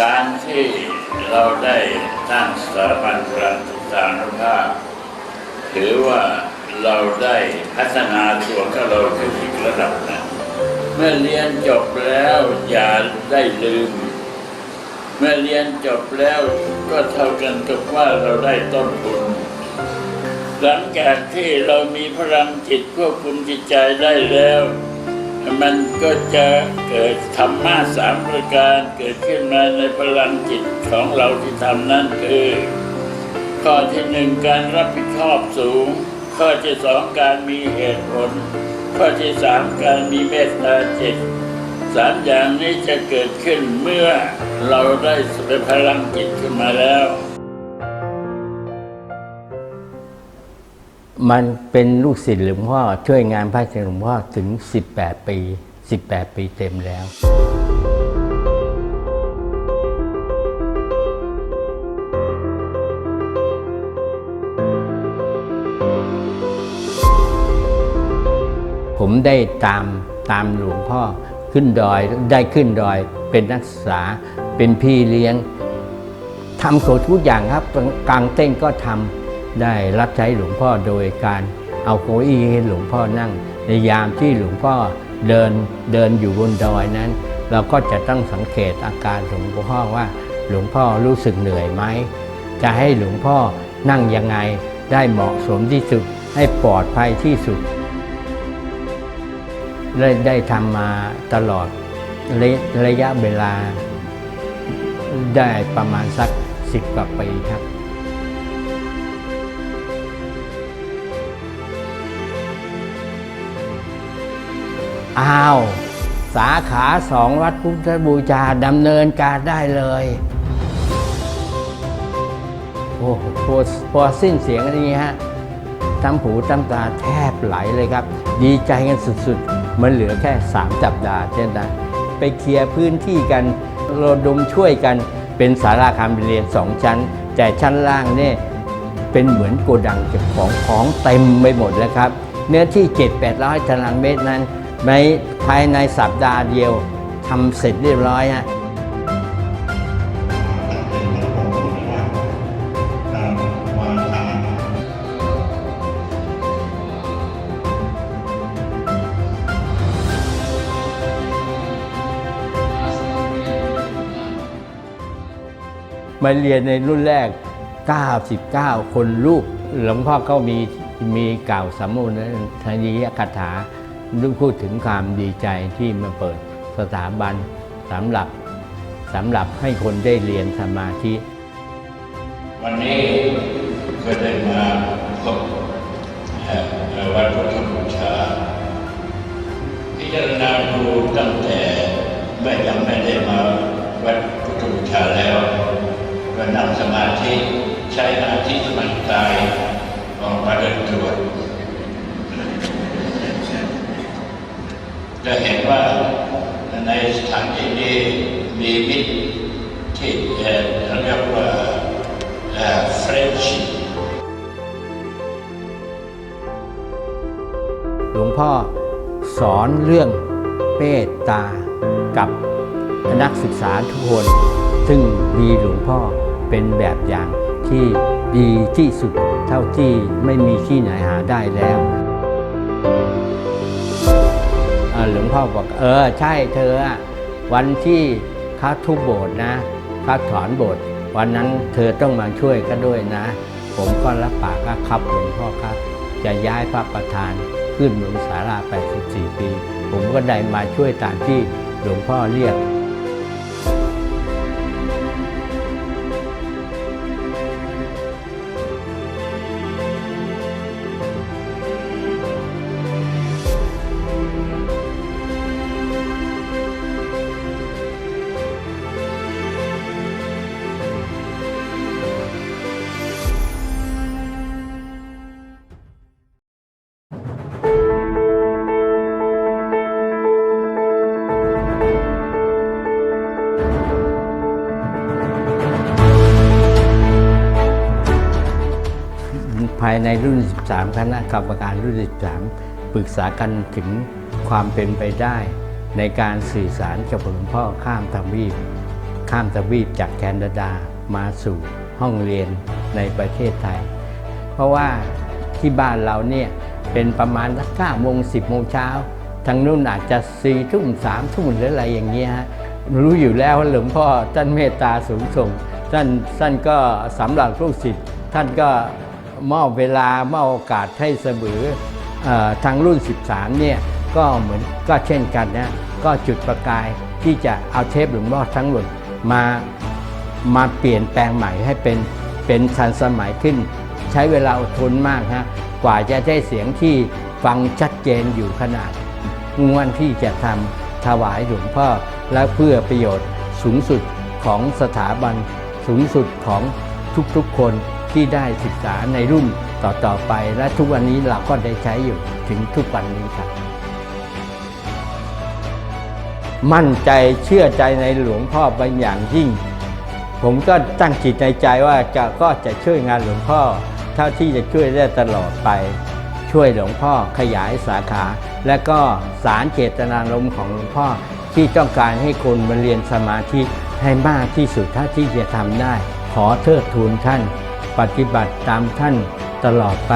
การที่เราได้ตั้งสถาบันการศึกษานุภาพถือว่าเราได้พัฒนาตัวก็เราขึ้นอีกระดับนะเมื่อเรียนจบแล้วอย่าได้ลืม เมื่อเรียนจบแล้วก็เท่ากันกับว่าเราได้ต้นทุนหลังจากที่เรามีพลังจิตควบคุมจิตใจได้แล้ว มันก็จะเกิดธรรมะสามประการเกิดขึ้นมาในพลังจิตของเราที่ทำนั่นคือข้อที่หนึ่งการรับผิดชอบสูง ข้อที่สองการมีเหตุผล ข้อที่สามการมีเมตตาจิตสามอย่างนี้จะเกิดขึ้นเมื่อเราได้เป็นพลังจิตขึ้นมาแล้ว มันเป็นลูกศิษย์หลวงพ่อช่วยงานพระอาจารย์หลวงพ่อถึง 18 ปี 18 ปีเต็มแล้ว ผมได้ตามตามหลวงพ่อขึ้นดอยได้ขึ้นดอย เป็นนักศึกษาเป็นพี่เลี้ยงทำกดทุกอย่างครับกลางเต้นก็ทำ ได้รับใช้หลวงพ่อโดยการเอาเก้าอี้ให้หลวงพ่อนั่ง ในยามที่หลวงพ่อเดินเดินอยู่บนดอยนั้น เราก็จะต้องสังเกตอาการหลวงพ่อว่า หลวงพ่อรู้สึกเหนื่อยไหมจะให้หลวงพ่อนั่งยังไงได้เหมาะสมที่สุดให้ปลอดภัยที่สุดได้ได้ทำมาตลอดระระยะเวลาได้ประมาณสักสิบกว่าปีครับ อ้าว สาขาสองวัดพุทธบูชาดำเนินการได้เลย โอ้โหพอพอสิ้นเสียงอันนี้ฮะตั้มหูตั้มตาแทบไหลเลยครับ ดีใจกันสุดๆ มันเหลือแค่สามสัปดาห์เช่นนั้นไปเคลียร์พื้นที่กันระดมช่วยกันเป็นสาราการเรียนสองชั้น แต่ชั้นล่างเนี่ยเป็นเหมือนโกดังเก็บของของเต็มไปหมดแล้วครับ เนื้อที่ 7 8 0 0ตารางเมตรนั้น ในภายในสัปดาห์เดียวทำเสร็จเรียบร้อยฮะมาเรียนในรุ่นแรก 99 คนลูก หลวงพ่อก็มีมีกล่าวสำมูลทางนี้คาถา รื่งพูดถึงความดีใจที่มาเปิดสถาบันสำหรับสำหรับให้คนได้เรียนสมาธิ วันนี้ก็ได้มาพบวัดพุทธบูชาพิจารณาดูตั้งแต่เมื่อยังไม่ได้มาวัดพุทธบูชาแล้วก็นั่งสมาธิใช้อาธิสมันกายออกมาเดินตรวจ จะเห็นว่าในสถานที่นี้มีมิตรที่เรียกว่าเฟรนชิพหลวงพ่อสอนเรื่องเมตตากับนักศึกษาทุกคน ซึ่งมีหลวงพ่อเป็นแบบอย่างที่ดีที่สุดเท่าที่ไม่มีที่ไหนหาได้แล้ว หลวงพ่อบอกเออใช่เธอวันที่เขาทุบโบสถ์นะเขาถอนโบสถ์วันนั้นเธอต้องมาช่วยก็ด้วยนะ ผมก็รับปากว่าครับหลวงพ่อครับ จะย้ายพระประธานขึ้นหลวงสารา84 ปี ผมก็ได้มาช่วยตามที่หลวงพ่อเรียกายในรุ่น 13 คณะกรรมการรุ่น 13 ปรึกษากันถึงความเป็นไปได้ ในการสื่อสารกับหลวงพ่อข้ามทวีป ข้ามทวีปจากแคนาดามาสู่ห้องเรียนในประเทศไทย เพราะว่าที่บ้านเราเนี่ยเป็นประมาณสักเก้าโมงสิบโมงเช้าทางนู้นอาจจะสี่ทุ่มสามทุ่มหรืออะไรอย่างเงี้ยฮะรู้อยู่แล้วว่าหลวงพ่อท่านเมตตาสูงส่งท่านท่านก็สำหรับลูกศิษย์ท่านก็ มอบเวลามอบโอกาสให้เสมออทางรุ่น 13 เนี่ยก็เหมือนก็เช่นกันนะก็จุดประกายที่จะเอาเทปหลวงพ่อทั้งหมดมามาเปลี่ยนแปลงใหม่ให้เป็นเป็นทันสมัยขึ้น ใช้เวลาอดทนมากฮะกว่าจะได้เสียงที่ฟังชัดเจนอยู่ขนาดงวนที่จะทำถวายหลวงพ่อและเพื่อประโยชน์สูงสุดของสถาบันสูงสุดของทุกๆคน ที่ได้ศึกษาในรุ่นต่อๆไป และทุกวันนี้เราก็ได้ใช้อยู่ถึงทุกวันนี้ครับ มั่นใจเชื่อใจในหลวงพ่อเป็นอย่างยิ่ง ผมก็ตั้งจิตในใจว่าจะก็จะช่วยงานหลวงพ่อ เท่าที่จะช่วยได้ตลอดไป ช่วยหลวงพ่อขยายสาขา และก็สารเจตนารมณ์ของหลวงพ่อที่ต้องการให้คนมาเรียนสมาธิให้มากที่สุดเท่าที่จะทำได้ ขอเทิดทูนท่าน ปฏิบัติตามท่านตลอดไป